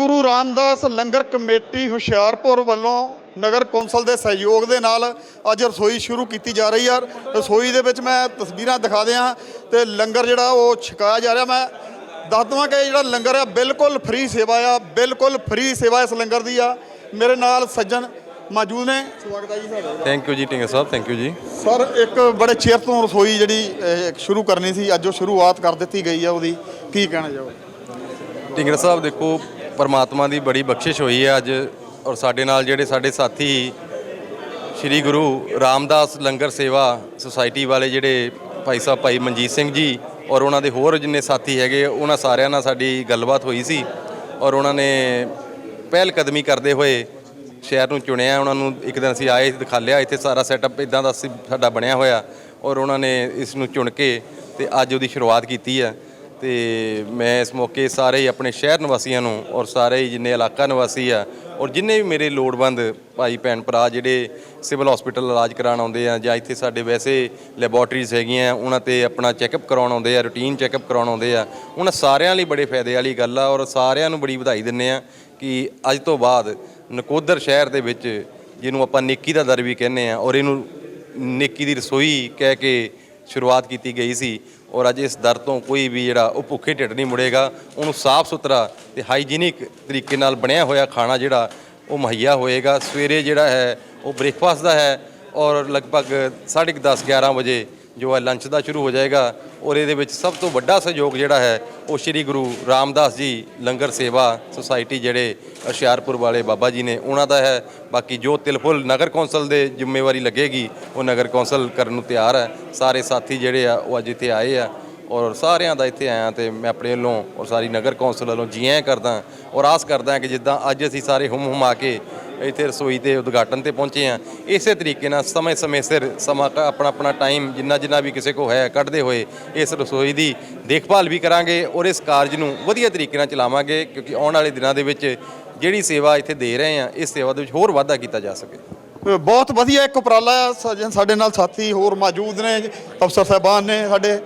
ਗੁਰੂ ਰਾਮਦਾਸ ਲੰਗਰ committee Hoshiarpur ਵੱਲੋਂ ਨਗਰ council ਦੇ ਸਹਿਯੋਗ ਦੇ ਨਾਲ ਅੱਜ ਰਸੋਈ ਸ਼ੁਰੂ ਕੀਤੀ ਜਾ ਰਹੀ ਹੈ ਰਸੋਈ ਦੇ ਵਿੱਚ ਮੈਂ ਤਸਵੀਰਾਂ ਦਿਖਾ ਦਿਆਂ ਤੇ ਲੰਗਰ ਜਿਹੜਾ ਉਹ ਛਕਾਇਆ ਜਾ ਰਿਹਾ। ਮੈਂ ਦੱਸ ਦਵਾਂ ਕਿ ਜਿਹੜਾ ਲੰਗਰ ਆ ਬਿਲਕੁਲ ਫ੍ਰੀ ਸੇਵਾ ਆ ਬਿਲਕੁਲ ਫ੍ਰੀ ਸੇਵਾ ਇਸ ਲੰਗਰ ਦੀ ਆ। ਮੇਰੇ ਨਾਲ ਸੱਜਣ ਮੌਜੂਦ ਨੇ। ਸਵਾਗਤ ਹੈ ਜੀ ਤੁਹਾਡਾ। Thank you ji Tinger sahib thank you ji. Sir ਇੱਕ ਬੜੇ ਚਿਰ ਤੋਂ ਰਸੋਈ ਜਿਹੜੀ ਸ਼ੁਰੂ ਕਰਨੀ ਸੀ ਅੱਜ ਉਹ ਸ਼ੁਰੂਆਤ ਕਰ ਦਿੱਤੀ ਗਈ ਆ ਉਹਦੀ। ਕੀ ਕਹਿਣਾ ਚਾਹੋਗੇ? ਟਿੰਗਰ ਸਾਹਿਬ ਦੇਖੋ ਪਰਮਾਤਮਾ ਦੀ ਬੜੀ ਬਖਸ਼ਿਸ਼ ਹੋਈ ਹੈ ਅੱਜ ਔਰ ਸਾਡੇ ਨਾਲ ਜਿਹੜੇ ਸਾਡੇ ਸਾਥੀ ਸ੍ਰੀ ਗੁਰੂ ਰਾਮਦਾਸ ਲੰਗਰ ਸੇਵਾ ਸੁਸਾਇਟੀ ਵਾਲੇ ਜਿਹੜੇ ਭਾਈ ਸਾਹਿਬ ਭਾਈ ਮਨਜੀਤ ਸਿੰਘ ਜੀ ਔਰ ਉਹਨਾਂ ਦੇ ਹੋਰ ਜਿੰਨੇ ਸਾਥੀ ਹੈਗੇ, ਉਹਨਾਂ ਸਾਰਿਆਂ ਨਾਲ ਸਾਡੀ ਗੱਲਬਾਤ ਹੋਈ ਸੀ ਔਰ ਉਹਨਾਂ ਨੇ ਪਹਿਲ ਕਦਮੀ ਕਰਦੇ ਹੋਏ ਸ਼ਹਿਰ ਨੂੰ ਚੁਣਿਆ, ਉਹਨਾਂ ਨੂੰ ਇੱਕ ਦਿਨ ਅਸੀਂ ਆਏ, ਦਿਖਾ ਲਿਆ, ਇੱਥੇ ਸਾਰਾ ਸੈਟਅਪ ਇਦਾਂ ਦਾ ਅਸੀਂ ਸਾਡਾ ਬਣਿਆ ਹੋਇਆ ਔਰ ਉਹਨਾਂ ਨੇ ਇਸ ਨੂੰ ਚੁਣ ਕੇ ਤੇ ਅੱਜ ਉਹਦੀ ਸ਼ੁਰੂਆਤ ਕੀਤੀ ਹੈ। ਤੇ ਮੈਂ ਇਸ ਮੌਕੇ ਸਾਰੇ ਹੀ ਆਪਣੇ ਸ਼ਹਿਰ ਨਿਵਾਸੀਆਂ ਨੂੰ ਔਰ ਸਾਰੇ ਹੀ ਜਿੰਨੇ ਇਲਾਕਾ ਨਿਵਾਸੀ ਆ ਔਰ ਜਿੰਨੇ ਵੀ ਮੇਰੇ ਲੋੜਵੰਦ ਭਾਈ, ਭੈਣ, ਭਰਾ ਜਿਹੜੇ ਸਿਵਲ ਹਸਪੀਟਲ ਇਲਾਜ ਕਰਾਉਣ ਆਉਂਦੇ ਆ ਜਾਂ ਇੱਥੇ ਸਾਡੇ ਵੈਸੇ ਲੈਬੋਰਟਰੀਜ਼ ਹੈਗੀਆਂ, ਉਹਨਾਂ ਤੇ ਆਪਣਾ ਚੈੱਕਅਪ ਕਰਾਉਣ ਆਉਂਦੇ ਆ, ਰੂਟੀਨ ਚੈੱਕਅਪ ਕਰਾਉਣ ਆਉਂਦੇ ਆ, ਉਹਨਾਂ ਸਾਰਿਆਂ ਲਈ ਬੜੇ ਫਾਇਦੇ ਵਾਲੀ ਗੱਲ ਆ ਔਰ ਸਾਰਿਆਂ ਨੂੰ ਬੜੀ ਵਧਾਈ ਦਿੰਨੇ ਆ ਕਿ ਅੱਜ ਤੋਂ ਬਾਅਦ ਨਕੋਦਰ ਸ਼ਹਿਰ ਦੇ ਵਿੱਚ ਜਿਹਨੂੰ ਆਪਾਂ ਨੇਕੀ ਦਾ ਦਰ ਵੀ ਕਹਿੰਦੇ ਆ ਔਰ ਇਹਨੂੰ ਨੇਕੀ ਦੀ ਰਸੋਈ ਕਹਿ ਕੇ ਸ਼ੁਰੂਆਤ ਕੀਤੀ ਗਈ ਸੀ ਔਰ ਅੱਜ ਇਸ ਦਰ ਤੋਂ ਕੋਈ ਵੀ ਜਿਹੜਾ ਉਹ ਭੁੱਖੇ ਢਿੱਡ ਨਹੀਂ ਮੁੜੇਗਾ, ਉਹਨੂੰ ਸਾਫ਼ ਸੁਥਰਾ ਤੇ ਹਾਈਜੀਨਿਕ ਤਰੀਕੇ ਨਾਲ ਬਣਿਆ ਹੋਇਆ ਖਾਣਾ ਜਿਹੜਾ ਉਹ ਮੁਹੱਈਆ ਹੋਏਗਾ। ਸਵੇਰੇ ਜਿਹੜਾ ਹੈ, ਉਹ ਬ੍ਰੇਕਫਾਸਟ ਦਾ ਹੈ ਔਰ ਲਗਭਗ 10:30 11 ਵਜੇ ਜੋ ਹੈ ਲੰਚ ਦਾ ਸ਼ੁਰੂ ਹੋ ਜਾਏਗਾ ਔਰ ਇਹਦੇ ਵਿੱਚ ਸਭ ਤੋਂ ਵੱਡਾ ਸਹਿਯੋਗ ਜਿਹੜਾ ਹੈ ਉਹ ਸ੍ਰੀ ਗੁਰੂ ਰਾਮਦਾਸ ਜੀ ਲੰਗਰ ਸੇਵਾ ਸੁਸਾਇਟੀ ਜਿਹੜੇ ਹੁਸ਼ਿਆਰਪੁਰ ਵਾਲੇ ਬਾਬਾ ਜੀ ਨੇ, ਉਹਨਾਂ ਦਾ ਹੈ। ਬਾਕੀ ਜੋ ਤਿਲਫੁਲ ਨਗਰ ਕੌਂਸਲ ਦੇ ਜ਼ਿੰਮੇਵਾਰੀ ਲੱਗੇਗੀ, ਉਹ ਨਗਰ ਕੌਂਸਲ ਕਰਨ ਨੂੰ ਤਿਆਰ ਹੈ। ਸਾਰੇ ਸਾਥੀ ਜਿਹੜੇ ਆ, ਉਹ ਅੱਜ ਇੱਥੇ ਆਏ ਆ ਔਰ ਸਾਰਿਆਂ ਦਾ ਇੱਥੇ ਆਇਆ ਤੇ ਮੈਂ ਆਪਣੇ ਵੱਲੋਂ ਔਰ ਸਾਰੀ ਨਗਰ ਕੌਂਸਲ ਵੱਲੋਂ ਜੀ ਆਇਆਂ ਕਰਦਾ ਔਰ ਆਸ ਕਰਦਾ ਕਿ ਜਿੱਦਾਂ ਅੱਜ ਅਸੀਂ ਸਾਰੇ ਹੁਮ ਹੁਮ ਆ ਕੇ ਇੱਥੇ ਰਸੋਈ ਦੇ ਉਦਘਾਟਨ ਤੇ ਪਹੁੰਚੇ ਆ ਇਸੇ ਤਰੀਕੇ ਨਾਲ ਸਮੇਂ ਸਮੇਂ ਸਿਰ ਸਮਾਂ ਆਪਣਾ ਆਪਣਾ ਟਾਈਮ ਜਿੰਨਾ ਜਿੰਨਾ ਵੀ ਕਿਸੇ ਕੋ ਹੈ ਕੱਢਦੇ ਹੋਏ ਇਸ ਰਸੋਈ ਦੀ ਦੇਖਭਾਲ ਵੀ ਕਰਾਂਗੇ ਔਰ ਇਸ ਕਾਰਜ ਨੂੰ ਵਧੀਆ ਤਰੀਕੇ ਨਾਲ ਚਲਾਵਾਂਗੇ ਕਿਉਂਕਿ ਆਉਣ ਵਾਲੇ ਦਿਨਾਂ ਦੇ ਵਿੱਚ ਜਿਹੜੀ ਸੇਵਾ ਇੱਥੇ ਦੇ ਰਹੇ ਆ ਇਸ ਸੇਵਾ ਦੇ ਵਿੱਚ ਹੋਰ ਵਾਧਾ ਕੀਤਾ ਜਾ ਸਕੇ। ਬਹੁਤ ਵਧੀਆ ਇੱਕ ਉਪਰਾਲਾ ਸਾਡੇ ਨਾਲ ਸਾਥੀ ਹੋਰ ਮੌਜੂਦ ਨੇ ਅਫਸਰ ਸਾਹਿਬਾਨ ਨੇ ਸਾਡੇ।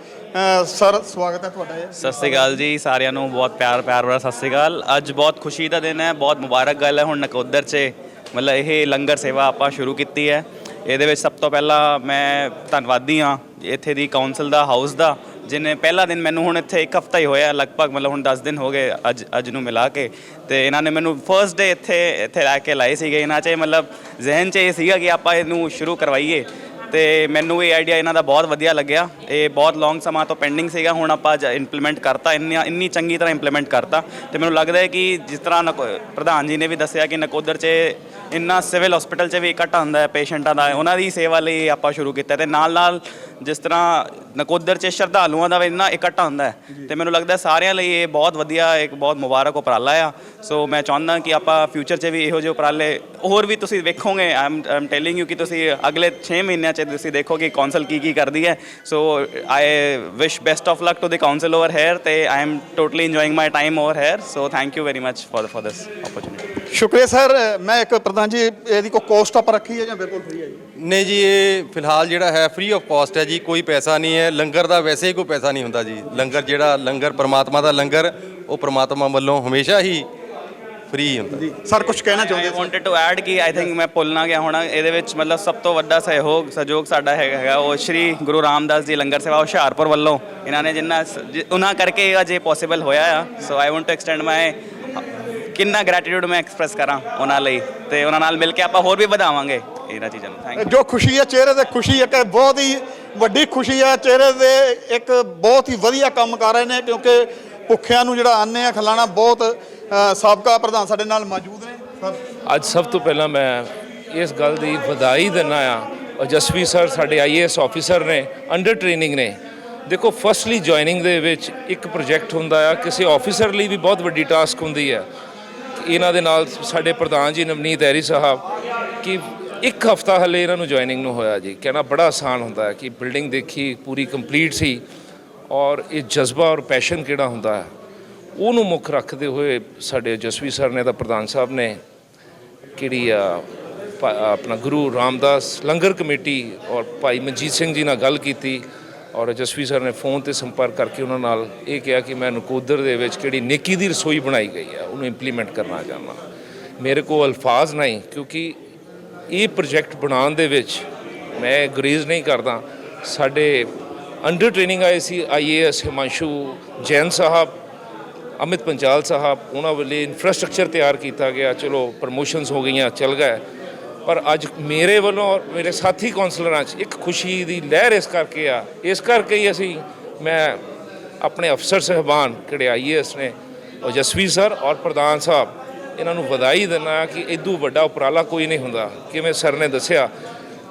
ਸਰ ਸਵਾਗਤ ਹੈ ਤੁਹਾਡਾ ਜੀ। ਸਤਿ ਸ਼੍ਰੀ ਅਕਾਲ ਜੀ ਸਾਰਿਆਂ ਨੂੰ ਬਹੁਤ ਪਿਆਰ ਪਿਆਰ ਭਰਾ ਸਤਿ ਸ਼੍ਰੀ ਅਕਾਲ। ਅੱਜ ਬਹੁਤ ਖੁਸ਼ੀ ਦਾ ਦਿਨ ਹੈ ਬਹੁਤ ਮੁਬਾਰਕ ਗੱਲ ਹੈ ਹੁਣ ਨਕੋਦਰ 'ਚ। ਮਤਲਬ ਇਹ ਲੰਗਰ ਸੇਵਾ ਆਪਾਂ ਸ਼ੁਰੂ ਕੀਤੀ ਹੈ। ਇਹਦੇ ਵਿੱਚ ਸਭ ਤੋਂ ਪਹਿਲਾਂ ਮੈਂ ਧੰਨਵਾਦੀ ਹਾਂ ਇੱਥੇ ਦੀ ਕਾਉਂਸਲ ਦਾ, ਹਾਊਸ ਦਾ ਜਿਨੇ ਪਹਿਲਾ ਦਿਨ ਮੈਨੂੰ ਹੁਣ ਇੱਥੇ ਇੱਕ ਹਫਤਾ ਹੀ ਹੋਇਆ, ਲਗਭਗ ਮਤਲਬ ਹੁਣ 10 ਦਿਨ ਹੋ ਗਏ ਅੱਜ ਅੱਜ ਨੂੰ ਮਿਲਾ ਕੇ। ਤੇ ਇਹਨਾਂ ਨੇ ਮੈਨੂੰ ਫਰਸਟ ਡੇ ਇੱਥੇ ਇੱਥੇ ਲੈ ਕੇ ਲਾਏ ਸੀਗੇ। ਇਹਨਾਂ 'ਚ ਮਤਲਬ ਜ਼ਿਹਨ 'ਚ ਇਹ ਸੀਗਾ ਕਿ ਆਪਾਂ ਇਹਨੂੰ ਸ਼ੁਰੂ ਕਰਵਾਈਏ। ਤੇ ਮੈਨੂੰ ਇਹ ਆਈਡੀਆ ਇਹਨਾਂ ਦਾ ਬਹੁਤ ਵਧੀਆ ਲੱਗਿਆ। ਇਹ ਬਹੁਤ ਲੌਂਗ ਸਮਾਂ ਤੋਂ ਪੈਂਡਿੰਗ ਸੀਗਾ ਹੁਣ ਆਪਾਂ ਇੰਪਲੀਮੈਂਟ ਕਰਤਾ ਇੰਨੀ ਇੰਨੀ ਚੰਗੀ ਤਰ੍ਹਾਂ ਇੰਪਲੀਮੈਂਟ ਕਰਤਾ। ਤੇ ਮੈਨੂੰ ਲੱਗਦਾ ਹੈ ਕਿ ਜਿਸ ਤਰ੍ਹਾਂ ਪ੍ਰਧਾਨ ਜੀ ਨੇ ਵੀ ਦੱਸਿਆ ਕਿ ਨਕੋਦਰ 'ਚ ਇੰਨਾ ਸਿਵਲ ਹਸਪੀਟਲ 'ਚ ਵੀ ਇਕੱਠਾ ਹੁੰਦਾ ਹੈ ਪੇਸ਼ੈਂਟਾਂ ਦਾ ਉਹਨਾਂ ਦੀ ਸੇਵਾ ਲਈ ਆਪਾਂ ਸ਼ੁਰੂ ਕੀਤਾ ਤੇ ਨਾਲ ਨਾਲ ਜਿਸ ਤਰ੍ਹਾਂ ਨਕੋਦਰ 'ਚ ਸ਼ਰਧਾਲੂਆਂ ਦਾ ਵੀ ਇੰਨਾ ਇਕੱਠਾ ਹੁੰਦਾ ਹੈ। ਤੇ ਮੈਨੂੰ ਲੱਗਦਾ ਸਾਰਿਆਂ ਲਈ ਇਹ ਬਹੁਤ ਵਧੀਆ ਇੱਕ ਬਹੁਤ ਮੁਬਾਰਕ ਉਪਰਾਲਾ ਆ। ਸੋ ਮੈਂ ਚਾਹੁੰਦਾ ਕਿ ਆਪਾਂ ਫਿਊਚਰ 'ਚ ਵੀ ਇਹੋ ਜਿਹੇ ਉਪਰਾਲੇ ਹੋਰ ਵੀ ਤੁਸੀਂ ਵੇਖੋਗੇ। ਆਮ ਟੈਲਿੰਗ ਯੂ ਕਿ ਤੁਸੀਂ ਅਗਲੇ 6 ਮਹੀਨਿਆਂ 'ਚ ਕੇ ਤੁਸੀਂ ਦੇਖੋ ਕਿ ਕਾਉਂਸਲ ਕੀ ਕੀ ਕਰਦੀ ਹੈ। So I wish best of luck to the council over here ਤੇ I am totally enjoying my time over here so thank you very much for for this opportunity ਸ਼ੁਕਰੀਆ ਸਰ ਮੈਂ ਇੱਕ ਪ੍ਰਧਾਨ ਜੀ ਇਹਦੀ ਕੋਈ ਕੋਸਟ ਆਪ ਰੱਖੀ ਹੈ ਜਾਂ ਬਿਲਕੁਲ ਫ੍ਰੀ ਹੈ ਜੀ? ਨਹੀਂ ਜੀ ਇਹ ਫਿਲਹਾਲ ਜਿਹੜਾ ਹੈ ਫ੍ਰੀ ਆਫ ਕੋਸਟ ਹੈ ਜੀ ਕੋਈ ਪੈਸਾ ਨਹੀਂ ਹੈ। ਲੰਗਰ ਦਾ ਵੈਸੇ ਹੀ ਕੋਈ ਪੈਸਾ ਨਹੀਂ ਹੁੰਦਾ ਜੀ। ਲੰਗਰ ਜਿਹੜਾ ਲੰਗਰ ਪਰਮਾਤਮਾ ਦਾ ਲੰਗਰ ਉਹ ਪਰਮਾਤਮਾ ਵੱਲੋਂ ਹਮੇਸ਼ਾ ਹੀ ਫ੍ਰੀ ਹੁੰਦਾ। ਸਰ ਕੁਝ ਕਹਿਣਾ ਚਾਹੁੰਦੇ ਆਈ ਵਾਂਟਡ ਟੂ ਐਡ ਕਿ ਆਈ ਥਿੰਕ ਮੈਂ ਭੁੱਲ ਨਾ ਗਿਆ ਹੋਣਾ। ਇਹਦੇ ਵਿੱਚ ਮਤਲਬ ਸਭ ਤੋਂ ਵੱਡਾ ਸਹਿਯੋਗ ਸਹਿਯੋਗ ਸਾਡਾ ਹੈਗਾ ਹੈਗਾ ਉਹ ਸ਼੍ਰੀ ਗੁਰੂ ਰਾਮਦਾਸ ਜੀ ਲੰਗਰ ਸੇਵਾ ਹੁਸ਼ਿਆਰਪੁਰ ਵੱਲੋਂ। ਇਹਨਾਂ ਨੇ ਜਿੰਨਾ ਸ- ਜਿ- ਉਹਨਾਂ ਕਰਕੇ ਇਹ ਅੱਜ ਇਹ ਪੋਸੀਬਲ ਹੋਇਆ ਆ। So I want to extend my ਕਿੰਨਾ ਗ੍ਰੈਟੀਟਿਊਡ ਮੈਂ ਐਕਸਪ੍ਰੈਸ ਕਰਾਂ ਉਹਨਾਂ ਲਈ। ਤੇ ਉਹਨਾਂ ਨਾਲ ਮਿਲ ਕੇ ਆਪਾਂ ਹੋਰ ਵੀ ਵਧਾਵਾਂਗੇ ਇਹਨਾਂ ਚੀਜ਼ਾਂ ਨੂੰ। ਥੈਂਕ ਜੋ ਖੁਸ਼ੀ ਹੈ ਚਿਹਰੇ ਤੇ ਖੁਸ਼ੀ ਇੱਕ ਬਹੁਤ ਹੀ ਵੱਡੀ ਖੁਸ਼ੀ ਹੈ ਚਿਹਰੇ ਦੇ ਇੱਕ ਬਹੁਤ ਹੀ ਵਧੀਆ ਕੰਮ ਕਰ ਰਹੇ ਨੇ ਕਿਉਂਕਿ ਭੁੱਖਿਆਂ ਨੂੰ ਜਿਹੜਾ ਅੰਨ ਹੈ ਖਿਲਾਣਾ ਬਹੁਤ ਸਾਬਕਾ ਪ੍ਰਧਾਨ ਸਾਡੇ ਨਾਲ ਮੌਜੂਦ ਨੇ। ਅੱਜ ਸਭ ਤੋਂ ਪਹਿਲਾਂ ਮੈਂ ਇਸ ਗੱਲ ਦੀ ਵਧਾਈ ਦਿੰਦਾ ਆ ਔਰ ਜਸਵੀ ਸਰ ਸਾਡੇ ਆਈਏਐਸ ਆਫੀਸਰ ਨੇ ਅੰਡਰ ਟ੍ਰੇਨਿੰਗ ਨੇ। ਦੇਖੋ ਫਸਟਲੀ ਜੁਆਇਨਿੰਗ ਦੇ ਵਿੱਚ ਇੱਕ ਪ੍ਰੋਜੈਕਟ ਹੁੰਦਾ ਆ, ਕਿਸੇ ਆਫੀਸਰ ਲਈ ਵੀ ਬਹੁਤ ਵੱਡੀ ਟਾਸਕ ਹੁੰਦੀ ਹੈ। ਇਹਨਾਂ ਦੇ ਨਾਲ ਸਾਡੇ ਪ੍ਰਧਾਨ ਜੀ ਨਵਨੀਤ ਐਰੀ ਸਾਹਿਬ, ਕਿ ਇੱਕ ਹਫਤਾ ਹਲੇ ਇਹਨਾਂ ਨੂੰ ਜੁਆਇਨਿੰਗ ਨੂੰ ਹੋਇਆ ਜੀ। ਕਹਿਣਾ ਬੜਾ ਆਸਾਨ ਹੁੰਦਾ ਹੈ ਕਿ ਬਿਲਡਿੰਗ ਦੇਖੀ, ਪੂਰੀ ਕੰਪਲੀਟ ਸੀ। ਔਰ ਇਹ ਜਜ਼ਬਾ ਔਰ ਪੈਸ਼ਨ ਕਿਹੜਾ ਹੁੰਦਾ ਹੈ? ਉਹਨੂੰ ਮੁੱਖ ਰੱਖਦੇ ਹੋਏ ਸਾਡੇ ਜਸਵੀ ਸਰ ਨੇ ਦਾ ਪ੍ਰਧਾਨ ਸਾਹਿਬ ਨੇ ਕਿਹੜੀ ਆ, ਭਾ- ਆਪਣਾ ਗੁਰੂ ਰਾਮਦਾਸ ਲੰਗਰ ਕਮੇਟੀ ਔਰ ਭਾਈ ਮਨਜੀਤ ਸਿੰਘ ਜੀ ਨਾਲ ਗੱਲ ਕੀਤੀ ਔਰ ਜਸਵੀ ਸਰ ਨੇ ਫੋਨ ਤੇ ਸੰਪਰਕ ਕਰਕੇ ਉਹਨਾਂ ਨਾਲ ਇਹ ਕਿਹਾ ਕਿ ਮੈਂ ਨਕੋਦਰ ਦੇ ਵਿੱਚ ਕਿਹੜੀ ਨੇਕੀ ਦੀ ਰਸੋਈ ਬਣਾਈ ਗਈ ਹੈ ਉਹਨੂੰ ਇੰਪਲੀਮੈਂਟ ਕਰਨਾ ਚਾਹੁੰਦਾ। ਮੇਰੇ ਕੋਲ ਅਲਫਾਜ਼ ਨਹੀਂ ਕਿਉਂਕਿ ਇਹ ਪ੍ਰੋਜੈਕਟ ਬਣਾਉਣ ਦੇ ਵਿੱਚ ਮੈਂ ਗਰੀਜ਼ ਨਹੀਂ ਕਰਦਾ। ਸਾਡੇ ਅੰਡਰ ਟ੍ਰੇਨਿੰਗ ਆਏ ਸੀ ਆਈਏਐਸ ਹਿਮਾਂਸ਼ੂ ਜੈਨ ਸਾਹਿਬ ਅਮਿਤ ਪੰਚਾਲ ਸਾਹਿਬ, ਉਹਨਾਂ ਵੱਲੇ ਇਨਫਰਾਸਟ੍ਰਕਚਰ ਤਿਆਰ ਕੀਤਾ ਗਿਆ। ਚਲੋ ਪ੍ਰਮੋਸ਼ਨਸ ਹੋ ਗਈਆਂ, ਚੱਲ ਗਏ ਪਰ ਅੱਜ ਮੇਰੇ ਵੱਲੋਂ ਔਰ ਮੇਰੇ ਸਾਥੀ ਕਾਉਂਸਲਰਾਂ 'ਚ ਇੱਕ ਖੁਸ਼ੀ ਦੀ ਲਹਿਰ ਇਸ ਕਰਕੇ ਆ। ਇਸ ਕਰਕੇ ਹੀ ਅਸੀਂ, ਮੈਂ ਆਪਣੇ ਅਫਸਰ ਸਹਿਬਾਨ ਕਿਹੜੇ ਆਈਏਐਸ ਨੇ, ਉਹ ਸਰ ਔਰ ਪ੍ਰਧਾਨ ਸਾਹਿਬ, ਇਹਨਾਂ ਨੂੰ ਵਧਾਈ ਦਿੰਦਾ ਕਿ ਇਦੋਂ ਵੱਡਾ ਉਪਰਾਲਾ ਕੋਈ ਨਹੀਂ ਹੁੰਦਾ। ਕਿਵੇਂ ਸਰ ਨੇ ਦੱਸਿਆ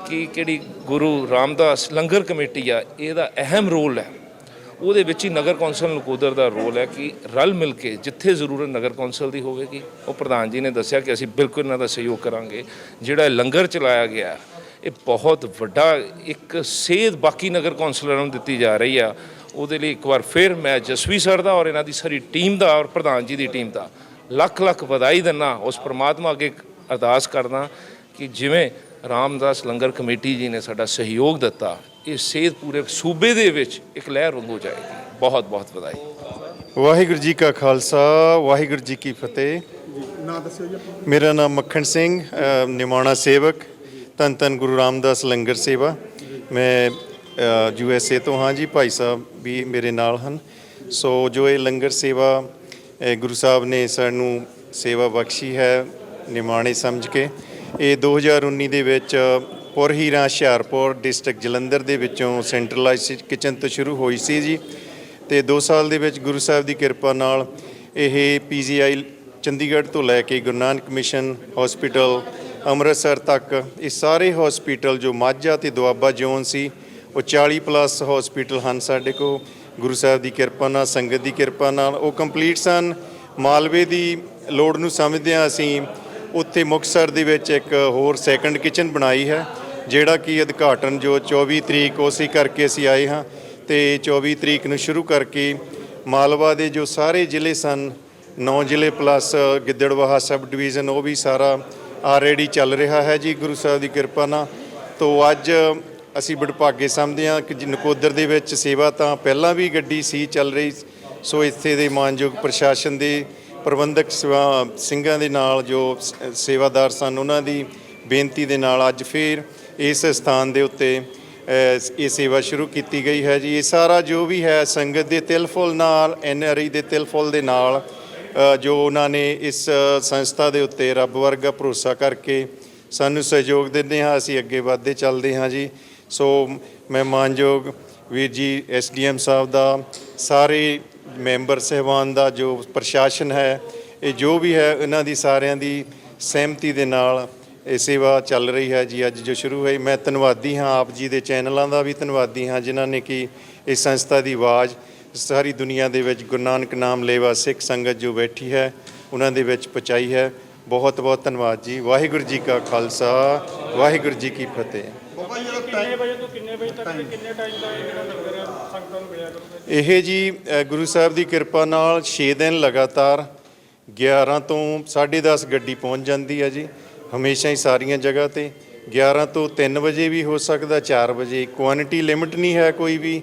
ਕਿ ਕਿਹੜੀ ਗੁਰੂ ਰਾਮਦਾਸ ਲੰਗਰ ਕਮੇਟੀ ਆ, ਇਹਦਾ ਅਹਿਮ ਰੋਲ ਹੈ। ਉਹਦੇ ਵਿੱਚ ਹੀ ਨਗਰ ਕੌਂਸਲ ਨਕੋਦਰ ਦਾ ਰੋਲ ਹੈ ਕਿ ਰਲ ਮਿਲ ਕੇ ਜਿੱਥੇ ਜ਼ਰੂਰਤ ਨਗਰ ਕੌਂਸਲ ਦੀ ਹੋਵੇਗੀ। ਉਹ ਪ੍ਰਧਾਨ ਜੀ ਨੇ ਦੱਸਿਆ ਕਿ ਅਸੀਂ ਬਿਲਕੁਲ ਇਹਨਾਂ ਦਾ ਸਹਿਯੋਗ ਕਰਾਂਗੇ। ਜਿਹੜਾ ਲੰਗਰ ਚਲਾਇਆ ਗਿਆ, ਇਹ ਬਹੁਤ ਵੱਡਾ ਇੱਕ ਸੇਧ ਬਾਕੀ ਨਗਰ ਕੌਂਸਲਰਾਂ ਨੂੰ ਦਿੱਤੀ ਜਾ ਰਹੀ ਆ। ਉਹਦੇ ਲਈ ਇੱਕ ਵਾਰ ਫਿਰ ਮੈਂ ਜਸਵੀ ਸਰ ਦਾ ਔਰ ਇਹਨਾਂ ਦੀ ਸਾਰੀ ਟੀਮ ਦਾ ਔਰ ਪ੍ਰਧਾਨ ਜੀ ਦੀ ਟੀਮ ਦਾ ਲੱਖ ਲੱਖ ਵਧਾਈ ਦਿੰਦਾ। ਉਸ ਪ੍ਰਮਾਤਮਾ ਅੱਗੇ ਅਰਦਾਸ ਕਰਦਾ ਕਿ ਜਿਵੇਂ ਰਾਮਦਾਸ ਲੰਗਰ ਕਮੇਟੀ ਜੀ ਨੇ ਸਾਡਾ ਸਹਿਯੋਗ ਦਿੱਤਾ ਇਹ ਸੇਧ ਪੂਰੇ ਸੂਬੇ ਦੇ ਵਿੱਚ ਇੱਕ ਲਹਿਰ ਵਾਂਗੂ ਜਾਏਗੀ। ਬਹੁਤ ਬਹੁਤ ਵਧਾਈ। ਵਾਹਿਗੁਰੂ ਜੀ ਕਾ ਖਾਲਸਾ ਵਾਹਿਗੁਰੂ ਜੀ ਕੀ ਫਤਿਹ। ਨਾਂ ਦੱਸਿਓ ਜੀ ਮੇਰਾ ਨਾਮ ਮੱਖਣ ਸਿੰਘ ਨਿਮਾਣਾ ਸੇਵਕ ਧੰਨ ਧੰਨ ਗੁਰੂ ਰਾਮਦਾਸ ਲੰਗਰ ਸੇਵਾ। ਮੈਂ ਯੂ ਐਸ ਏ ਤੋਂ ਹਾਂ ਜੀ ਭਾਈ ਸਾਹਿਬ ਵੀ ਮੇਰੇ ਨਾਲ ਹਨ। ਸੋ ਜੋ ਇਹ ਲੰਗਰ ਸੇਵਾ ਗੁਰੂ ਸਾਹਿਬ ਨੇ ਸਾਨੂੰ ਸੇਵਾ ਬਖਸ਼ੀ ਹੈ ਨਿਮਾਣੇ ਸਮਝ ਕੇ ਇਹ 2019 ਦੇ ਵਿੱਚ ਪੁਰ ਪੁਰਹੀਰਾ ਹੁਸ਼ਿਆਰਪੁਰ ਡਿਸਟ੍ਰਿਕਟ ਜਲੰਧਰ ਦੇ ਵਿੱਚੋਂ ਸੈਂਟਰਲਾਈਜ਼ਡ ਕਿਚਨ ਤੋਂ ਸ਼ੁਰੂ ਹੋਈ ਸੀ ਜੀ। ਤੇ 2 ਸਾਲ ਦੇ ਵਿੱਚ ਗੁਰੂ ਸਾਹਿਬ ਦੀ ਕਿਰਪਾ ਨਾਲ ਇਹ ਪੀਜੀਆਈ ਚੰਡੀਗੜ੍ਹ ਤੋਂ ਲੈ ਕੇ ਗੁਰੂ ਨਾਨਕ ਮਿਸ਼ਨ ਹਸਪੀਟਲ, ਅੰਮ੍ਰਿਤਸਰ ਤੱਕ ਇਹ ਸਾਰੇ ਹਸਪੀਟਲ ਜੋ ਮਾਝਾ ਤੇ ਦੁਆਬਾ ਜ਼ੋਨ ਸੀ, ਉਹ 40 ਪਲੱਸ ਹਸਪੀਟਲ ਹਨ ਸਾਡੇ ਕੋਲ। ਗੁਰੂ ਸਾਹਿਬ ਦੀ ਕਿਰਪਾ ਨਾਲ, ਸੰਗਤ ਦੀ ਕਿਰਪਾ ਨਾਲ, ਉਹ ਕੰਪਲੀਟ ਸਨ। ਮਾਲਵੇ ਦੀ ਲੋੜ ਨੂੰ ਸਮਝਦਿਆਂ ਅਸੀਂ ਉੱਥੇ ਮੁਕਤਸਰ ਦੇ ਵਿੱਚ ਇੱਕ ਹੋਰ ਸੈਕੰਡ ਕਿਚਨ ਬਣਾਈ ਹੈ, ਜਿਹੜਾ ਕਿ ਉਦਘਾਟਨ ਜੋ 24 ਤਰੀਕ ਉਸੇ ਕਰਕੇ ਅਸੀਂ ਆਏ ਹਾਂ ਤੇ 24 ਤਰੀਕ ਨੂੰ ਸ਼ੁਰੂ ਕਰਕੇ ਮਾਲਵਾ ਦੇ ਜੋ ਸਾਰੇ ਜ਼ਿਲ੍ਹੇ ਸਨ 9 ਜ਼ਿਲ੍ਹੇ ਪਲੱਸ ਗਿੱਦੜਵਾਹਾ ਸਬ ਡਿਵੀਜ਼ਨ ਉਹ ਵੀ ਸਾਰਾ ਆਲਰੇਡੀ ਚੱਲ ਰਿਹਾ ਹੈ ਜੀ, ਗੁਰੂ ਸਾਹਿਬ ਦੀ ਕਿਰਪਾ ਨਾਲ। ਤੋਂ ਅੱਜ ਅਸੀਂ ਬੜਭਾਗੇ ਸਮਝਦੇ ਹਾਂ ਕਿ ਜੀ ਨਕੋਦਰ ਦੇ ਵਿੱਚ ਸੇਵਾ ਤਾਂ ਪਹਿਲਾਂ ਵੀ ਗੱਡੀ ਸੀ ਚੱਲ ਰਹੀ, ਸੋ ਇੱਥੇ ਦੇ ਮਾਨਯੋਗ ਪ੍ਰਸ਼ਾਸਨ ਦੇ ਪ੍ਰਬੰਧਕ ਸੇਵਾ ਸਿੰਘਾਂ ਦੇ ਨਾਲ ਜੋ ਸ- ਸੇਵਾਦਾਰ ਸਨ, ਉਹਨਾਂ ਦੀ ਬੇਨਤੀ ਦੇ ਨਾਲ ਅੱਜ ਫੇਰ ਇਸ ਸਥਾਨ ਦੇ ਉੱਤੇ ਇਹ ਸੇਵਾ ਸ਼ੁਰੂ ਕੀਤੀ ਗਈ ਹੈ ਜੀ। ਇਹ ਸਾਰਾ ਜੋ ਵੀ ਹੈ ਸੰਗਤ ਦੇ ਤਿਲਫੁਲ ਨਾਲ ਐਨਆਰਆਈ ਦੇ ਤਿਲਫੁਲ ਦੇ ਨਾਲ ਜੋ ਉਹਨਾਂ ਨੇ ਇਸ ਸੰਸਥਾ ਦੇ ਉੱਤੇ ਰੱਬ ਵਰਗਾ ਭਰੋਸਾ ਕਰਕੇ ਸਾਨੂੰ ਸਹਿਯੋਗ ਦਿੰਦੇ ਹਾਂ, ਅਸੀਂ ਅੱਗੇ ਵਧਦੇ ਚੱਲਦੇ ਹਾਂ ਜੀ। ਸੋ ਮੈਂ ਮਾਨਯੋਗ ਵੀਰ ਜੀ ਐਸਡੀਐਮ ਸਾਹਿਬ ਦਾ ਸਾਰੇ ਮੈਂਬਰ ਸਹਿਬਾਨ ਦਾ ਜੋ ਪ੍ਰਸ਼ਾਸਨ ਹੈ ਇਹ ਜੋ ਵੀ ਹੈ ਇਹਨਾਂ ਦੀ ਸਾਰਿਆਂ ਦੀ ਸਹਿਮਤੀ ਦੇ ਨਾਲ ਇਹ ਸੇਵਾ ਚੱਲ ਰਹੀ ਹੈ ਜੀ ਅੱਜ ਜੋ ਸ਼ੁਰੂ ਹੋਈ। ਮੈਂ ਧੰਨਵਾਦੀ ਹਾਂ ਆਪ ਜੀ ਦੇ ਚੈਨਲਾਂ ਦਾ ਵੀ ਧੰਨਵਾਦੀ ਹਾਂ ਜਿਨ੍ਹਾਂ ਨੇ ਕਿ ਇਸ ਸੰਸਥਾ ਦੀ ਆਵਾਜ਼ ਸਾਰੀ ਦੁਨੀਆ ਦੇ ਵਿੱਚ ਗੁਰੂ ਨਾਨਕ ਨਾਮ ਲੇਵਾ ਸਿੱਖ ਸੰਗਤ ਜੋ ਬੈਠੀ ਹੈ ਉਹਨਾਂ ਦੇ ਵਿੱਚ ਪਹੁੰਚਾਈ ਹੈ। ਬਹੁਤ ਬਹੁਤ ਧੰਨਵਾਦ ਜੀ। ਵਾਹਿਗੁਰੂ ਜੀ ਕਾ ਖਾਲਸਾ ਵਾਹਿਗੁਰੂ ਜੀ ਕੀ ਫਤਿਹ। ਬਾਬਾ ਜੀ ਕਿੰਨੇ ਵਜੇ ਤੋਂ ਕਿੰਨੇ ਵਜੇ ਤੱਕ ਕਿੰਨੇ ਟਾਈਮ ਦਾ ਇਹ ਜੀ ਗੁਰੂ ਸਾਹਿਬ ਦੀ ਕਿਰਪਾ ਨਾਲ 6 ਦਿਨ ਲਗਾਤਾਰ 11 ਤੋਂ 10:30 ਗੱਡੀ ਪਹੁੰਚ ਜਾਂਦੀ ਹੈ ਜੀ, ਹਮੇਸ਼ਾ ਹੀ ਸਾਰੀਆਂ ਜਗ੍ਹਾ ਤੇ। 11 ਤੋਂ 3 ਵਜੇ ਵੀ ਹੋ ਸਕਦਾ 4 ਵਜੇ। ਕੁਆਂਟੀਟੀ ਲਿਮਿਟ ਨਹੀਂ ਹੈ ਕੋਈ ਵੀ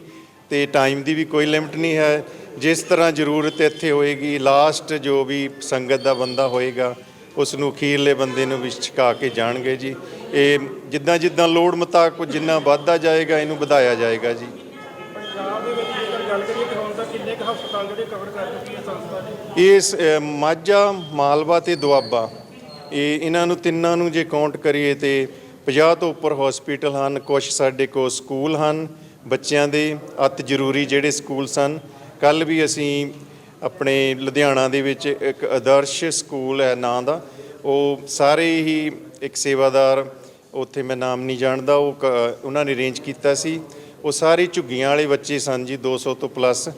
ਤੇ ਟਾਈਮ ਦੀ ਵੀ ਕੋਈ ਲਿਮਿਟ ਨਹੀਂ ਹੈ। ਜਿਸ ਤਰ੍ਹਾਂ ਜ਼ਰੂਰਤ ਇੱਥੇ ਹੋਏਗੀ ਲਾਸਟ ਜੋ ਵੀ ਸੰਗਤ ਦਾ ਬੰਦਾ ਹੋਏਗਾ ਉਸ ਨੂੰ ਅਖੀਰਲੇ ਬੰਦੇ ਨੂੰ ਵੀ ਛਕਾ ਕੇ ਜਾਣਗੇ ਜੀ। ਇਹ ਜਿੱਦਾਂ ਜਿੱਦਾਂ ਲੋੜ ਮੁਤਾਬਕ ਜਿੰਨਾ ਵੱਧਦਾ ਜਾਏਗਾ, ਇਹਨੂੰ ਵਧਾਇਆ ਜਾਏਗਾ ਜੀ। ਹਸਪਤਾਲ ਜਿਹੜੇ ਕਵਰ ਕਰ ਚੁੱਕੀ ਹੈ ਸੰਸਥਾ ਜੀ ਇਸ ਮਾਝਾ, ਮਾਲਵਾ ਤੇ ਦੁਆਬਾ। ਇਹ ਇਹਨਾਂ ਨੂੰ ਤਿੰਨਾਂ ਨੂੰ ਜੇ ਕਾਊਂਟ ਕਰੀਏ ਤੇ 50 ਤੋਂ ਉੱਪਰ ਹਸਪੀਟਲ ਹਨ ਕੁਝ ਸਾਡੇ ਕੋਲ ਸਕੂਲ ਹਨ, ਬੱਚਿਆਂ ਦੇ ਅਤ ਜ਼ਰੂਰੀ ਜਿਹੜੇ ਸਕੂਲ ਸਨ। ਕੱਲ ਵੀ ਅਸੀਂ ਆਪਣੇ ਲੁਧਿਆਣਾ ਦੇ ਵਿੱਚ ਇੱਕ ਆਦਰਸ਼ ਸਕੂਲ ਹੈ ਨਾਂ ਦਾ, ਉਹ ਸਾਰੇ ਹੀ ਇੱਕ ਸੇਵਾਦਾਰ, ਉੱਥੇ ਮੈਂ ਨਾਮ ਨਹੀਂ ਜਾਣਦਾ, ਉਹ ਕ- ਉਹਨਾਂ ਨੇ ਅਰੇਂਜ ਕੀਤਾ ਸੀ। ਉਹ ਸਾਰੇ ਝੁੱਗੀਆਂ ਵਾਲੇ ਬੱਚੇ ਸਨ ਜੀ 200 ਤੋਂ ਪਲੱਸ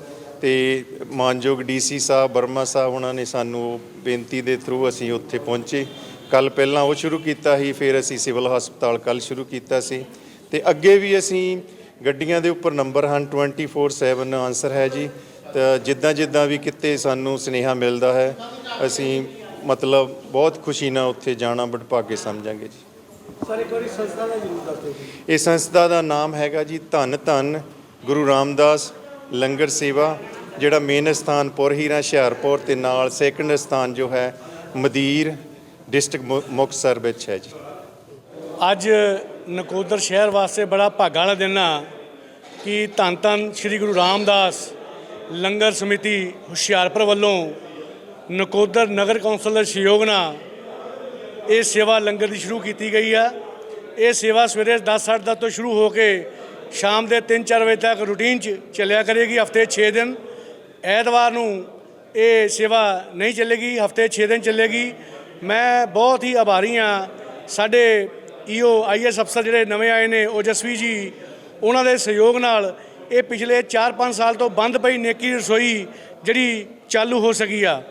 ਤੇ ਮਾਨਯੋਗ ਡੀਸੀ ਸਾਹਿਬ ਬਰਮਾ ਸਾਹਿਬ ਉਹਨਾਂ ਨੇ ਸਾਨੂੰ ਬੇਨਤੀ ਦੇ ਥਰੂ ਅਸੀਂ ਉੱਥੇ ਪਹੁੰਚੇ। ਕੱਲ ਪਹਿਲਾਂ ਉਹ ਸ਼ੁਰੂ ਕੀਤਾ ਸੀ ਫਿਰ ਅਸੀਂ ਸਿਵਲ ਹਸਪਤਾਲ ਕੱਲ ਸ਼ੁਰੂ ਕੀਤਾ ਸੀ। ਤੇ ਅੱਗੇ ਵੀ ਅਸੀਂ ਗੱਡੀਆਂ ਦੇ ਉੱਪਰ ਨੰਬਰ ਹਨ 24/7 ਆਨਸਰ ਹੈ ਜੀ। ਤਾਂ ਜਿੱਦਾਂ ਜਿੱਦਾਂ ਵੀ ਕਿਤੇ ਸਾਨੂੰ ਸੁਨੇਹਾ ਮਿਲਦਾ ਹੈ ਅਸੀਂ ਮਤਲਬ ਬਹੁਤ ਖੁਸ਼ੀ ਨਾਲ ਉੱਥੇ ਜਾਣਾ ਬੜਭਾਗੇ ਸਮਝਾਂਗੇ ਜੀ। ਸਰ ਇੱਕ ਵਾਰੀ ਸੰਸਥਾ ਦਾ ਜ਼ਰੂਰ ਦੱਸ। ਇਹ ਸੰਸਥਾ ਦਾ ਨਾਮ ਹੈਗਾ ਜੀ ਧੰਨ ਧੰਨ ਗੁਰੂ ਰਾਮਦਾਸ ਲੰਗਰ ਸੇਵਾ, ਜਿਹੜਾ ਮੇਨ ਸਥਾਨ ਪੁਰਹੀਰਾ ਹੁਸ਼ਿਆਰਪੁਰ ਤੇ ਨਾਲ ਸੈਕੰਡ ਸਥਾਨ ਜੋ ਹੈ, ਮਦੀਰ ਡਿਸਟ੍ਰਿਕਟ ਮੁ- ਮੁਕਤਸਰ ਵਿੱਚ ਹੈ ਜੀ। ਅੱਜ ਨਕੋਦਰ ਸ਼ਹਿਰ ਵਾਸਤੇ ਬੜਾ ਭਾਗਾਂ ਵਾਲਾ ਦਿਨ ਆ ਕਿ ਧੰਨ ਧੰਨ ਸ੍ਰੀ ਗੁਰੂ ਰਾਮਦਾਸ ਲੰਗਰ ਸਮਿਤੀ ਹੁਸ਼ਿਆਰਪੁਰ ਵੱਲੋਂ ਨਕੋਦਰ ਨਗਰ ਕੌਂਸਲ ਦੇ ਸਹਿਯੋਗ ਨਾਲ ਇਹ ਸੇਵਾ ਲੰਗਰ ਦੀ ਸ਼ੁਰੂ ਕੀਤੀ ਗਈ ਆ। ਇਹ ਸੇਵਾ ਸਵੇਰੇ 10:30 ਤੋਂ ਸ਼ੁਰੂ ਹੋ ਕੇ ਸ਼ਾਮ ਦੇ 3-4 ਵਜੇ ਤੱਕ ਰੂਟੀਨ 'ਚ ਚੱਲਿਆ ਕਰੇਗੀ, ਹਫ਼ਤੇ 6 ਦਿਨ। ਐਤਵਾਰ ਨੂੰ ਇਹ ਸੇਵਾ ਨਹੀਂ ਚੱਲੇਗੀ, ਹਫ਼ਤੇ 6 ਦਿਨ ਚੱਲੇਗੀ। ਮੈਂ ਬਹੁਤ ਹੀ ਆਭਾਰੀ ਹਾਂ। ਸਾਡੇ ਈਓ ਆਈਐਸ ਅਫਸਰ ਜਿਹੜੇ ਨਵੇਂ ਆਏ ਨੇ ਓਜਸਵੀ ਜੀ, ਉਹਨਾਂ ਦੇ ਸਹਿਯੋਗ ਨਾਲ ਇਹ ਪਿਛਲੇ 4-5 ਸਾਲ ਤੋਂ ਬੰਦ ਪਈ ਨੇਕੀ ਰਸੋਈ ਜਿਹੜੀ ਚਾਲੂ ਹੋ ਸਕੀ ਆ।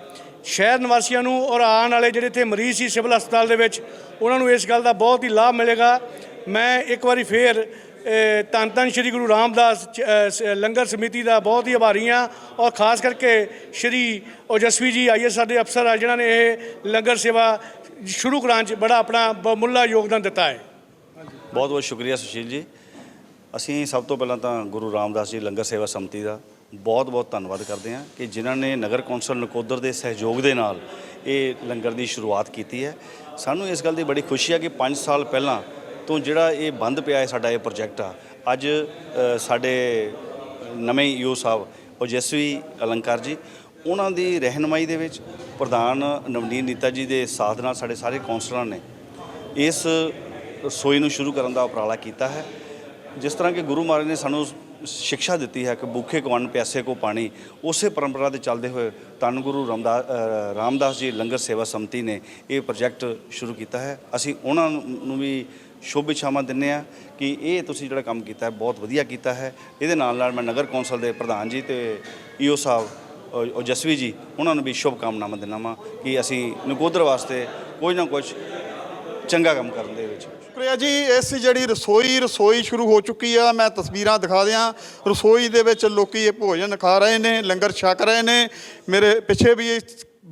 ਸ਼ਹਿਰ ਨਿਵਾਸੀਆਂ ਨੂੰ ਔਰ ਆਉਣ ਵਾਲੇ ਜਿਹੜੇ ਇੱਥੇ ਮਰੀਜ਼ ਸੀ ਸਿਵਲ ਹਸਪਤਾਲ ਦੇ ਵਿੱਚ, ਉਹਨਾਂ ਨੂੰ ਇਸ ਗੱਲ ਦਾ ਬਹੁਤ ਹੀ ਲਾਭ ਮਿਲੇਗਾ। ਮੈਂ ਇੱਕ ਵਾਰੀ ਫੇਰ ਅ, ਧੰਨ ਧੰਨ ਸ਼੍ਰੀ ਗੁਰੂ ਰਾਮਦਾਸ ਲੰਗਰ ਸਮਿਤੀ ਦਾ ਬਹੁਤ ਹੀ ਆਭਾਰੀ ਹਾਂ ਔਰ ਖਾਸ ਕਰਕੇ ਸ਼੍ਰੀ ਓਜਸਵੀ ਜੀ ਆਈਏ ਸਾਡੇ ਅਫਸਰ ਆ ਜਿਨ੍ਹਾਂ ਨੇ ਇਹ ਲੰਗਰ ਸੇਵਾ ਸ਼ੁਰੂ ਕਰਾਉਣ 'ਚ ਬੜਾ ਆਪਣਾ ਬਹੁਮੁੱਲਾ ਯੋਗਦਾਨ ਦਿੱਤਾ ਹੈ। ਬਹੁਤ ਬਹੁਤ ਸ਼ੁਕਰੀਆ ਸੁਸ਼ੀਲ ਜੀ। ਅਸੀਂ ਸਭ ਤੋਂ ਪਹਿਲਾਂ ਤਾਂ ਗੁਰੂ ਰਾਮਦਾਸ ਜੀ ਲੰਗਰ ਸੇਵਾ ਸਮਿਤੀ ਦਾ ਬਹੁਤ ਬਹੁਤ ਧੰਨਵਾਦ ਕਰਦੇ ਹਾਂ ਕਿ ਜਿਨ੍ਹਾਂ ਨੇ ਨਗਰ ਕੌਂਸਲ ਨਕੋਦਰ ਦੇ ਸਹਿਯੋਗ ਦੇ ਨਾਲ ਇਹ ਲੰਗਰ ਦੀ ਸ਼ੁਰੂਆਤ ਕੀਤੀ ਹੈ। ਸਾਨੂੰ ਇਸ ਗੱਲ ਦੀ ਬੜੀ ਖੁਸ਼ੀ ਹੈ ਕਿ 5 ਸਾਲ ਪਹਿਲਾਂ ਤੋਂ ਜਿਹੜਾ ਇਹ ਬੰਦ ਪਿਆ ਹੈ ਸਾਡਾ ਇਹ ਪ੍ਰੋਜੈਕਟ ਆ, ਅੱਜ ਸਾਡੇ ਨਵੇਂ ਯੂ ਸਾਹਿਬ, ਓਜਸਵੀ ਅਲੰਕਾਰ ਜੀ, ਉਹਨਾਂ ਦੀ ਰਹਿਨਮਾਈ ਦੇ ਵਿੱਚ ਪ੍ਰਧਾਨ ਨਵਨੀਤ ਨੀਤਾ ਜੀ ਦੇ ਸਾਥ ਨਾਲ ਸਾਡੇ ਸਾਰੇ ਕੌਂਸਲਰਾਂ ਨੇ ਇਸ ਰਸੋਈ ਨੂੰ ਸ਼ੁਰੂ ਕਰਨ ਦਾ ਉਪਰਾਲਾ ਕੀਤਾ ਹੈ। ਜਿਸ ਤਰ੍ਹਾਂ ਕਿ ਗੁਰੂ ਮਹਾਰਾਜ ਨੇ ਸਾਨੂੰ ਸਿੱਖਿਆ ਦਿੱਤੀ ਹੈ ਕਿ ਭੁੱਖੇ ਕੋ ਅੰਨ, ਪਿਆਸੇ ਕੋ ਪਾਣੀ, ਉਸੇ ਪਰੰਪਰਾ ਦੇ ਚੱਲਦੇ ਹੋਏ ਧੰਨ ਗੁਰੂ ਰਾਮਦਾਸ ਰਾਮਦਾਸ ਜੀ ਲੰਗਰ ਸੇਵਾ ਸਮਿਤੀ ਨੇ ਇਹ ਪ੍ਰੋਜੈਕਟ ਸ਼ੁਰੂ ਕੀਤਾ ਹੈ। ਅਸੀਂ ਉਹਨਾਂ ਨੂੰ ਵੀ ਸ਼ੁਭ ਇੱਛਾਵਾਂ ਦਿੰਦੇ ਆ ਕਿ ਇਹ ਤੁਸੀਂ ਜਿਹੜਾ ਕੰਮ ਕੀਤਾ ਹੈ, ਬਹੁਤ ਵਧੀਆ ਕੀਤਾ ਹੈ। ਇਹਦੇ ਨਾਲ ਨਾਲ ਮੈਂ ਨਗਰ ਕੌਂਸਲ ਦੇ ਪ੍ਰਧਾਨ ਜੀ ਤੇ ਈਓ ਸਾਹਿਬ ਓਜਸਵੀ ਜੀ, ਉਹਨਾਂ ਨੂੰ ਵੀ ਸ਼ੁਭ ਕਾਮਨਾਵਾਂ ਦਿੰਦਾ ਵਾਂ ਕਿ ਅਸੀਂ ਨਕੋਦਰ ਵਾਸਤੇ ਕੁਝ ਨਾ ਕੁਝ ਚੰਗਾ ਕੰਮ ਕਰਨ ਦੇ ਵਿੱਚ। ਸ਼ੁਕਰੀਆ ਜੀ, ਇਸ ਜਿਹੜੀ ਰਸੋਈ ਰਸੋਈ ਸ਼ੁਰੂ ਹੋ ਚੁੱਕੀ ਆ, ਮੈਂ ਤਸਵੀਰਾਂ ਦਿਖਾ ਦਿਆਂ। ਰਸੋਈ ਦੇ ਵਿੱਚ ਲੋਕੀ ਇਹ ਭੋਜਨ ਖਾ ਰਹੇ ਨੇ, ਲੰਗਰ ਛਕ ਰਹੇ ਨੇ। ਮੇਰੇ ਪਿੱਛੇ ਵੀ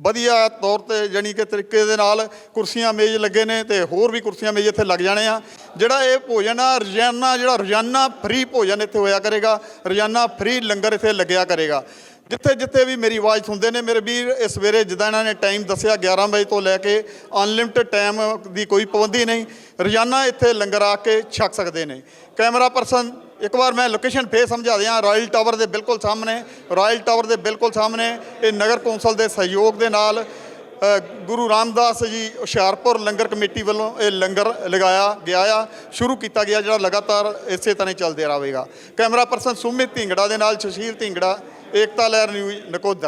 ਵਧੀਆ ਤੌਰ ਤੇ ਜਾਣੀ ਕਿ ਤਰੀਕੇ ਦੇ ਨਾਲ ਕੁਰਸੀਆਂ ਮੇਜ਼ ਲੱਗੇ ਨੇ ਤੇ ਹੋਰ ਵੀ ਕੁਰਸੀਆਂ ਮੇਜ਼ ਇੱਥੇ ਲੱਗ ਜਾਣੇ ਆ। ਜਿਹੜਾ ਇਹ ਭੋਜਨ ਆ, ਰੋਜ਼ਾਨਾ ਜਿਹੜਾ ਰੋਜ਼ਾਨਾ ਫ੍ਰੀ ਭੋਜਨ ਇੱਥੇ ਹੋਇਆ ਕਰੇਗਾ, ਰੋਜ਼ਾਨਾ ਫ੍ਰੀ ਲੰਗਰ ਇੱਥੇ ਲੱਗਿਆ ਕਰੇਗਾ। ਜਿੱਥੇ ਜਿੱਥੇ ਵੀ ਮੇਰੀ ਆਵਾਜ਼ ਸੁਣਦੇ ਨੇ, ਮੇਰੇ ਵੀਰ ਇਸ ਸਵੇਰੇ ਜਿੱਦਾਂ ਇਹਨਾਂ ਨੇ ਟਾਈਮ ਦੱਸਿਆ 11 ਵਜੇ ਤੋਂ ਲੈ ਕੇ ਅਨਲਿਮਟਿਡ ਟਾਈਮ ਦੀ ਕੋਈ ਪਾਬੰਦੀ ਨਹੀਂ। ਰੋਜ਼ਾਨਾ ਇੱਥੇ ਲੰਗਰ ਆ ਕੇ ਛਕ ਸਕਦੇ ਨੇ। ਕੈਮਰਾ ਪਰਸਨ ਇੱਕ ਵਾਰ ਮੈਂ ਲੋਕੇਸ਼ਨ ਫੇਰ ਸਮਝਾ ਦਿਆਂ ਰਾਇਲ ਟਾਵਰ ਦੇ ਬਿਲਕੁਲ ਸਾਹਮਣੇ ਰਾਇਲ ਟਾਵਰ ਦੇ ਬਿਲਕੁਲ ਸਾਹਮਣੇ, ਇਹ ਨਗਰ ਕੌਂਸਲ ਦੇ ਸਹਿਯੋਗ ਦੇ ਨਾਲ ਗੁਰੂ ਰਾਮਦਾਸ ਜੀ ਹੁਸ਼ਿਆਰਪੁਰ ਲੰਗਰ ਕਮੇਟੀ ਵੱਲੋਂ ਇਹ ਲੰਗਰ ਲਗਾਇਆ ਗਿਆ ਆ, ਸ਼ੁਰੂ ਕੀਤਾ ਗਿਆ ਜਿਹੜਾ ਲਗਾਤਾਰ ਇਸੇ ਤਰ੍ਹਾਂ ਹੀ ਚੱਲਦੇ ਰਹੇਗਾ। ਕੈਮਰਾ ਪਰਸਨ ਸੁਮਿਤ ਢਿੰਗੜਾ ਦੇ ਨਾਲ ਸੁਸ਼ੀਲ ਢਿੰਗੜਾ, ਏਕਤਾ ਲਹਿਰ ਨਿਊਜ਼ ਨਕੋਦਰ।